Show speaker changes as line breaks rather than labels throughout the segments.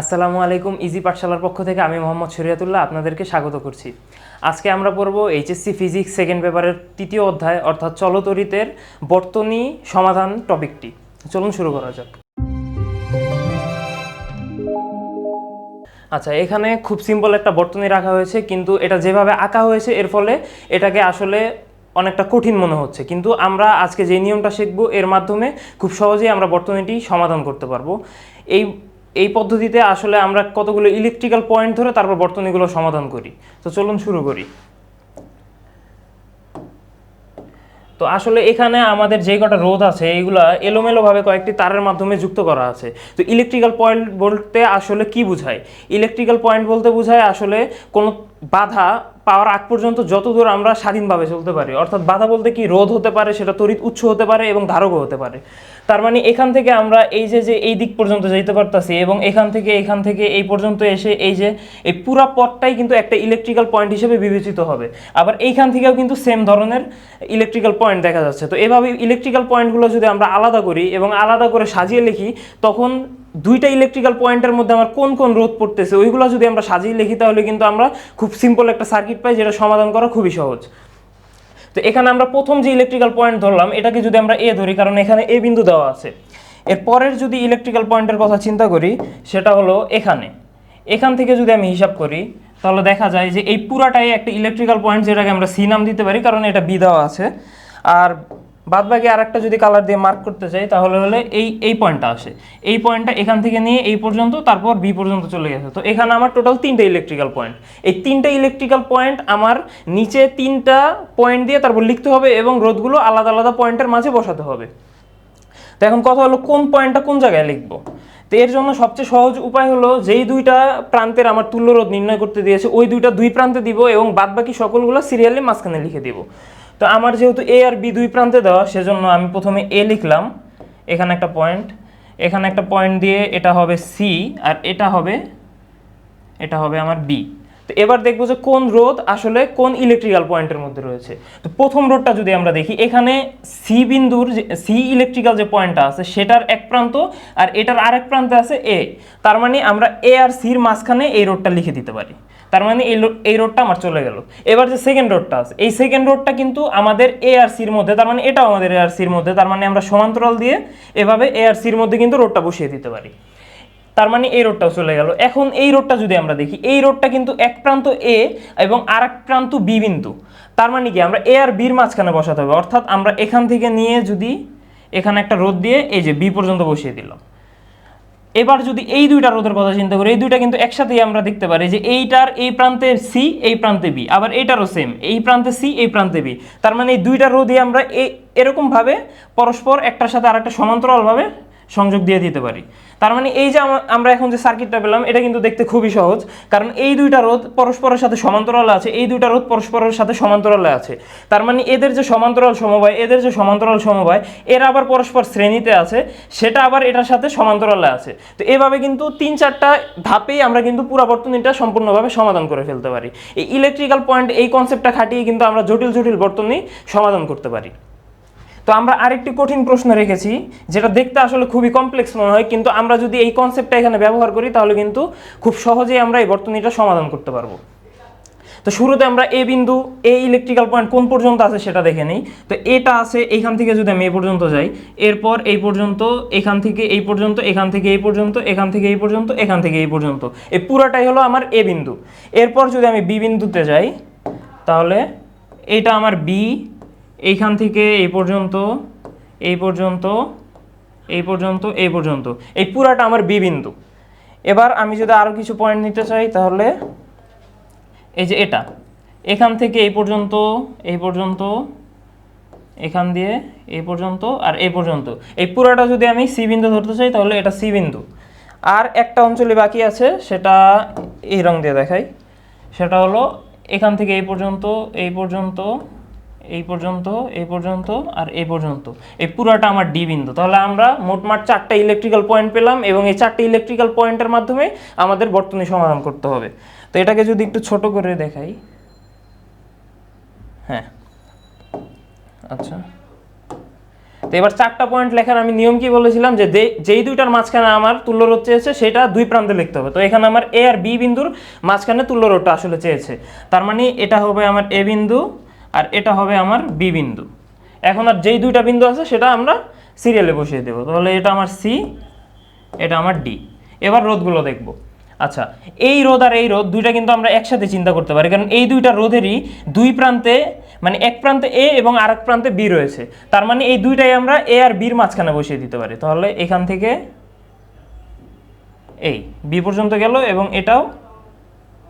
আসসালামু আলাইকুম ইজি পাঠশালার পক্ষ থেকে আমি মোহাম্মদ শরিয়াতুল্লাহ আপনাদেরকে স্বাগত করছি। আজকে আমরা পড়ব এইচএসসি ফিজিক্স সেকেন্ড পেপারের তৃতীয় অধ্যায়, অর্থাৎ চলতরিতের বর্তনী সমাধান টপিকটি। চলুন শুরু করা যাক। আচ্ছা এখানে খুব সিম্পল একটা বর্তনী রাখা হয়েছে, কিন্তু এটা যেভাবে আঁকা হয়েছে, এর ফলে এটাকে আসলে অনেকটা কঠিন মনে হচ্ছে। কিন্তু আমরা আজকে যে নিয়মটা শিখব, এর মাধ্যমে খুব সহজেই আমরা বর্তনীটি সমাধান করতে পারব। এই এই পদ্ধতিতে আসলে আমরা কতগুলো ইলেকট্রিক্যাল পয়েন্ট ধরে তারপর বর্তনীগুলো সমাধান করি। তো চলুন শুরু করি। তো আসলে এখানে আমাদের যে কটা রোধ আছে, এইগুলা এলোমেলোভাবে কয়েকটি তারের মাধ্যমে যুক্ত করা আছে। তো ইলেকট্রিক্যাল পয়েন্ট বলতে আসলে কি বোঝায়? ইলেকট্রিক্যাল পয়েন্ট বলতে বোঝায় আসলে কোনো বাধা পাওয়ার আগ পর্যন্ত যত দূর আমরা স্বাধীনভাবে চলতে পারি, অর্থাৎ বাধা বলতে কি রোধ হতে পারে, সেটা তড়িৎ উৎস হতে পারে এবং ধারকও হতে পারে। তার মানে এখান থেকে আমরা এই যে যে এই দিক পর্যন্ত যেতে পারতাছি এবং এখান থেকে এখান থেকে এই পর্যন্ত এসে এই যে, এই পুরা পথটাই কিন্তু একটা ইলেকট্রিক্যাল পয়েন্ট হিসেবে বিবেচিত হবে। আবার এইখান থেকেও কিন্তু সেম ধরনের ইলেকট্রিক্যাল পয়েন্ট দেখা যাচ্ছে। তো এভাবে ইলেকট্রিক্যাল পয়েন্টগুলো যদি আমরা আলাদা করি এবং আলাদা করে সাজিয়ে লিখি, তখন দুইটা ইলেকট্রিক্যাল পয়েন্টের মধ্যে আমার কোন কোন রোধ পড়তেছে, ওইগুলো যদি আমরা সাজিয়ে লিখি, তাহলে কিন্তু আমরা খুব সিম্পল একটা সার্কিট পাই, যেটা সমাধান করা খুবই সহজ। তো এখানে আমরা প্রথম যে ইলেকট্রিক্যাল পয়েন্ট ধরলাম, এটাকে যদি আমরা এ ধরি, কারণ এখানে এ বিন্দু দেওয়া আছে। এর পরের যদি ইলেকট্রিক্যাল পয়েন্টের কথা চিন্তা করি, সেটা হলো এখানে। এখান থেকে যদি আমি হিসাব করি, তাহলে দেখা যায় যে এই পুরাটাই একটা ইলেকট্রিক্যাল পয়েন্ট যেটাকে আমরা সি নাম দিতে পারি, কারণ এটা বি দেওয়া আছে। আর বাদ বাকি আর একটা যদি কালার দিয়ে মার্ক করতে চাই, তাহলে হলে এই এই পয়েন্টটা আসে। এই পয়েন্টটা এখান থেকে নিয়ে এই পর্যন্ত, তারপর বি পর্যন্ত চলে গেছে। তো এখানে আমার টোটাল তিনটে ইলেকট্রিক্যাল পয়েন্ট এই তিনটে ইলেকট্রিক্যাল পয়েন্ট আমার নিচে তিনটা পয়েন্ট দিয়ে তারপর লিখতে হবে এবং রোধগুলো আলাদা আলাদা পয়েন্টের মাঝে বসাতে হবে। তো এখন কথা হলো, কোন পয়েন্টটা কোন জায়গায় লিখব? তো এর জন্য সবচেয়ে সহজ উপায় হলো, যেই দুইটা প্রান্তের আমার তুল্য রোধ নির্ণয় করতে দিয়েছে, ওই দুইটা দুই প্রান্তে দিব এবং বাদ বাকি সকলগুলো সিরিয়ালি মাঝখানে লিখে দিব। তো আমার যেহেতু এ আর বি দুই প্রান্তে দেওয়া, সেজন্য আমি প্রথমে এ লিখলাম। এখানে একটা পয়েন্ট এখানে একটা পয়েন্ট দিয়ে এটা হবে সি আর এটা হবে এটা হবে আমার বি তো এবার দেখব যে কোন রোধ আসলে কোন ইলেকট্রিক্যাল পয়েন্টের মধ্যে রয়েছে। তো প্রথম রোধটা যদি আমরা দেখি, এখানে সি বিন্দুর যে সি ইলেকট্রিক্যাল যে পয়েন্টটা আছে, সেটার এক প্রান্ত আর এটার আরেক প্রান্তে আছে এ তার মানে আমরা এ আর সির মাঝখানে এই রোডটা লিখে দিতে পারি। তার মানে এই এই রোডটা আমার চলে গেল। এবার যে সেকেন্ড রোডটা আছে, এই সেকেন্ড রোডটা কিন্তু আমাদের এ আর সির মধ্যে, তার মানে এটাও আমাদের এ আর সির মধ্যে, তার মানে আমরা সমান্তরাল দিয়ে এভাবে এ আর সির মধ্যে কিন্তু রোডটা বসিয়ে দিতে পারি। তার মানে এই রোডটাও চলে গেল। এখন এই রোডটা যদি আমরা দেখি, এই রোডটা কিন্তু এক প্রান্ত এ এবং আর এক প্রান্ত বি বিন্দু। তার মানে কি, আমরা এ আর বির মাঝখানে বসাতে হবে। অর্থাৎ আমরা এখান থেকে নিয়ে যদি এখানে একটা রোদ দিয়ে এই যে বি পর্যন্ত বসিয়ে দিলাম। এবার যদি এই দুইটা রোধের কথা চিন্তা করি, এই দুইটা কিন্তু একসাথেই আমরা দেখতে পারি যে এইটার এই প্রান্তে সি এই প্রান্তে বি আবার এইটারও সেম এই প্রান্তে সি এই প্রান্তে বি তার মানে এই দুইটা রোধই আমরা এরকমভাবে পরস্পর একটার সাথে আরেকটা সমান্তরালভাবে সংযোগ দিয়ে দিতে পারি। তার মানে এই যে আমরা এখন যে সার্কিটটা পেলাম, এটা কিন্তু দেখতে খুবই সহজ। কারণ এই দুইটা রোধ পরস্পরের সাথে সমান্তরালে আছে, এই দুইটা রোধ পরস্পরের সাথে সমান্তরালে আছে। তার মানে এদের যে সমান্তরাল সমবায়, এদের যে সমান্তরাল সমবায়, এরা আবার পরস্পর শ্রেণীতে আছে, সেটা আবার এটার সাথে সমান্তরালে আছে। তো এভাবে কিন্তু তিন চারটা ধাপেই আমরা কিন্তু পুরো বর্তনীটা সম্পূর্ণভাবে সমাধান করে ফেলতে পারি। এই ইলেকট্রিক্যাল পয়েন্ট এই কনসেপ্টটা খাটিয়ে কিন্তু আমরা জটিল জটিল বর্তনী সমাধান করতে পারি। তো আমরা আরেকটি কঠিন প্রশ্ন রেখেছি, যেটা দেখতে আসলে খুবই কমপ্লেক্স মনে হয়, কিন্তু আমরা যদি এই কনসেপ্টটা এখানে ব্যবহার করি, তাহলে কিন্তু খুব সহজেই আমরা এই বর্তনীটা সমাধান করতে পারব। তো শুরুতে আমরা এ বিন্দু এ ইলেকট্রিক্যাল পয়েন্ট কোন পর্যন্ত আছে সেটা দেখে নিই। তো এটা আছে এইখান থেকে যদি আমি এই পর্যন্ত যাই, এরপর এই পর্যন্ত, এখান থেকে এই পর্যন্ত, এখান থেকে এই পর্যন্ত, এখান থেকে এই পর্যন্ত, এখান থেকে এই পর্যন্ত। এই পুরাটাই হলো আমার এ বিন্দু। এরপর যদি আমি বি বিন্দুতে যাই, তাহলে এটা আমার বি এইখান থেকে এই পর্যন্ত এই পর্যন্ত এই পর্যন্ত এই পর্যন্ত। এই পুরাটা আমার বি বিন্দু। এবার আমি যদি আরও কিছু পয়েন্ট নিতে চাই, তাহলে এই যে এটা। এখান থেকে এই পর্যন্ত এই পর্যন্ত, এখান দিয়ে এই পর্যন্ত আর এই পর্যন্ত। এই পুরাটা যদি আমি সি বিন্দু ধরতে চাই, তাহলে এটা সি বিন্দু। আর একটা অঞ্চলে বাকি আছে, সেটা এই রং দিয়ে দেখাই। সেটা হলো এখান থেকে এই পর্যন্ত এই পর্যন্ত এই পর্যন্ত এই পর্যন্ত আর এই পর্যন্ত। এই পুরাটা আমার ডি বিন্দু। তাহলে আমরা মোটমাট চারটা ইলেকট্রিক্যাল পয়েন্ট পেলাম এবং এই চারটে ইলেকট্রিক্যাল পয়েন্টের মাধ্যমে আমাদের বর্তনী সমাধান করতে হবে। তো এটাকে যদি একটু ছোট করে দেখাই। হ্যাঁ। আচ্ছা। তো এবার চারটা পয়েন্ট লেখার আমি নিয়ম কি বলেছিলাম যে যেই দুইটার মাঝখানে আমার তুল্য রোধ চেয়েছে, সেটা দুই প্রান্তে লিখতে হবে। তো এখানে আমার এ আর বি বিন্দুর মাঝখানে তুল্য রোধটা আসলে চেয়েছে। তার মানে এটা হবে আমার এ বিন্দু আর এটা হবে আমার বি বিন্দু। এখন আর যেই দুইটা বিন্দু আছে, সেটা আমরা সিরিয়ালে বসিয়ে দেবো। তাহলে এটা আমার সি এটা আমার ডি এবার রোধগুলো দেখব। আচ্ছা এই রোদ আর এই রোদ দুইটা কিন্তু আমরা একসাথে চিন্তা করতে পারি, কারণ এই দুইটা রোধেরই দুই প্রান্তে মানে এক প্রান্তে এ এবং আরেক প্রান্তে বি রয়েছে। তার মানে এই দুইটাই আমরা এ আর বির মাঝখানে বসিয়ে দিতে পারি। তাহলে এখান থেকে এই বি পর্যন্ত গেল এবং এটাও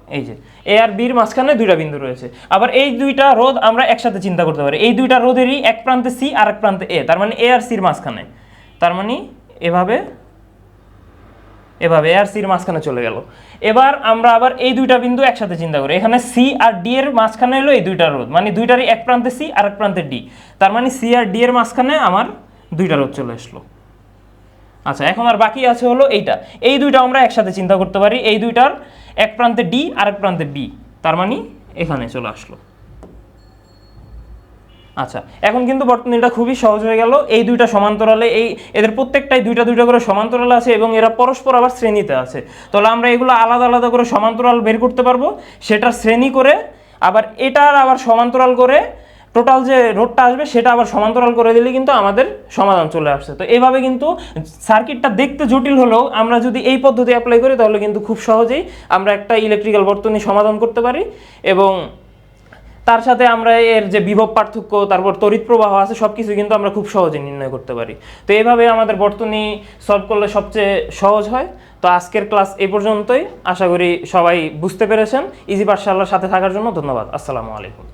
এই যে এ আর বির মাঝখানে দুইটা বিন্দু রয়েছে। আবার এই দুইটা রোধ আমরা একসাথে চিন্তা করতে পারি। এই দুইটা রোধেরই এক প্রান্তে সি আর এক প্রান্তে এ তার মানে এ আর সির মাঝখানে। তার মানে এভাবে এভাবে এ আর সির মাঝখানে চলে গেল। এবার আমরা আবার এই দুইটা বিন্দু একসাথে চিন্তা করি। এখানে সি আর ডি এর মাঝখানে এলো এই দুইটা রোধ। মানে দুইটারই এক প্রান্তে সি আর এক প্রান্তে ডি তার মানে সি আর ডি এর মাঝখানে আমার দুইটা রোধ চলে আসলো। আচ্ছা এখন আর বাকি আছে হলো এইটা। এই দুইটা আমরা একসাথে চিন্তা করতে পারি। এই দুইটার এক প্রান্তে ডি আর এক প্রান্তে বি। তার মানে এখানে চলে আসলো। আচ্ছা এখন কিন্তু বর্তনীটা খুবই সহজ হয়ে গেল। এই দুইটা সমান্তরালে, এই এদের প্রত্যেকটাই দুইটা দুইটা করে সমান্তরাল আছে এবং এরা পরস্পর আবার শ্রেণীতে আছে। তাহলে আমরা এগুলো আলাদা আলাদা করে সমান্তরাল বের করতে পারব। সেটা শ্রেণি করে, আবার এটার আবার সমান্তরাল করে টোটাল যে রোডটা আসবে, সেটা আবার সমান্তরাল করে দিলে কিন্তু আমাদের সমাধান চলে আসছে। তো এইভাবে কিন্তু সার্কিটটা দেখতে জটিল হলেও আমরা যদি এই পদ্ধতি অ্যাপ্লাই করি, তাহলে কিন্তু খুব সহজেই আমরা একটা ইলেকট্রিক্যাল বর্তনী সমাধান করতে পারি এবং তার সাথে আমরা এর যে বিভব পার্থক্য, তারপর তড়িৎ প্রবাহ আছে সব কিছু কিন্তু আমরা খুব সহজে নির্ণয় করতে পারি। তো এইভাবে আমাদের বর্তনী সলভ করলে সবচেয়ে সহজ হয়। তো আজকের ক্লাস এ পর্যন্তই। আশা করি সবাই বুঝতে পেরেছেন। ইজি পাঠশালার সাথে থাকার জন্য ধন্যবাদ। আসসালামু আলাইকুম।